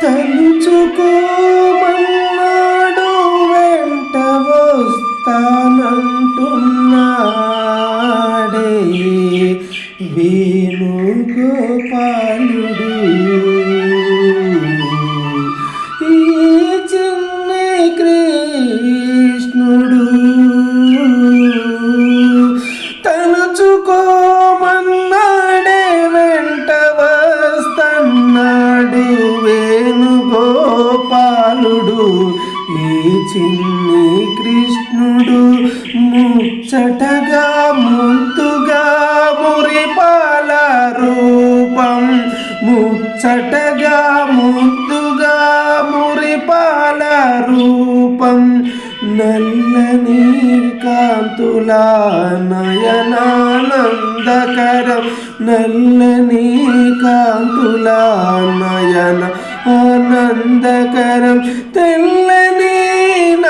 తలుచుకో చిన్ని కృష్ణుడు. ముచ్చటగా ముద్దుగా మురిపాల రూపం. ముచ్చటగా ముద్దుగా మురిపాల రూపం. నల్లని కాంతుల నయనానందకరం నల్లని కాంతుల నయన ఆనందకరం తెల్లని name.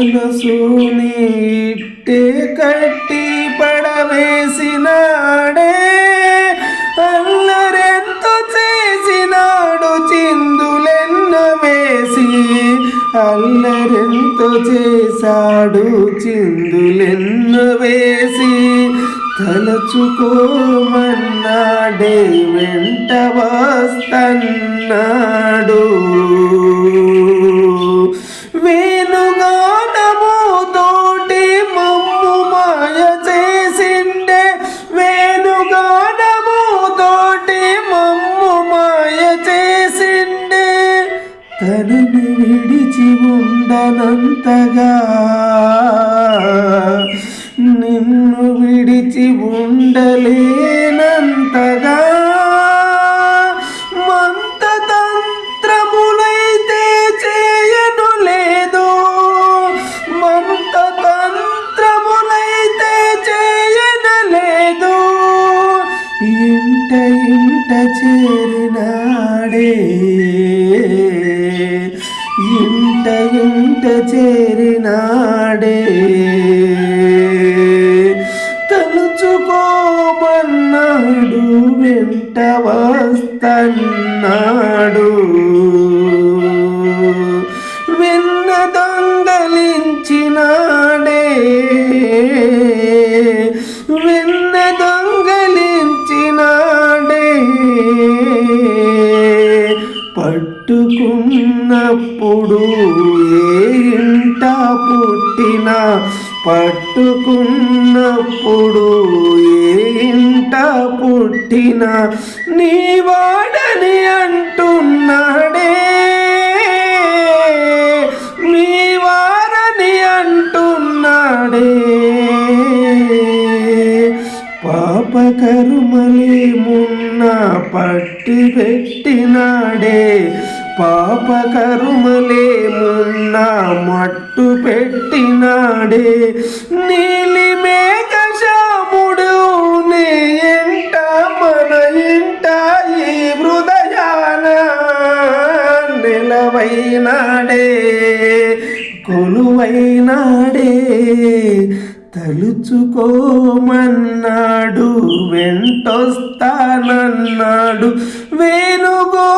అందరి కట్టి పడవేసినాడే. అల్లరెంతో చేసినాడు చిందులెన్న వేసి. అల్లరెంతో చేశాడు చిందులెన్న వేసి. తలచుకోమన్నాడే వెంట వస్తన్నాడు. తనని విడిచి ఉండనంతగా నిన్ను విడిచి ఉండలేనంతగా మంత చేయను లేదు. మంత చేయను లేదు. ఇంట ఇంట చేరినాడే. చేరినాడే తలుచుకోమన్నాడు వెంట వస్తన్నాడు. వెన్న దొంగలించినాడే. వెన్న దొంగలించినాడే. చిన్నప్పుడు ఏ ఇంట పుట్టిన పట్టుకున్నప్పుడు ఏ ఇంట పుట్టిన నీ వాడని అంటున్నాడే. నీ వారని అంటున్నాడే. పాప కరుమలే మున్న పట్టి పెట్టినాడే. పాప కరుమలే మున్న మట్టు పెట్టినాడే నీలి మేఘ శాముడు ఇంట మన ఇంట ఈ హృదయాన నిలవైనాడే. కొలువైనాడే. తలుచుకోమన్నాడు వెంటొస్తానన్నాడు. వేణుగో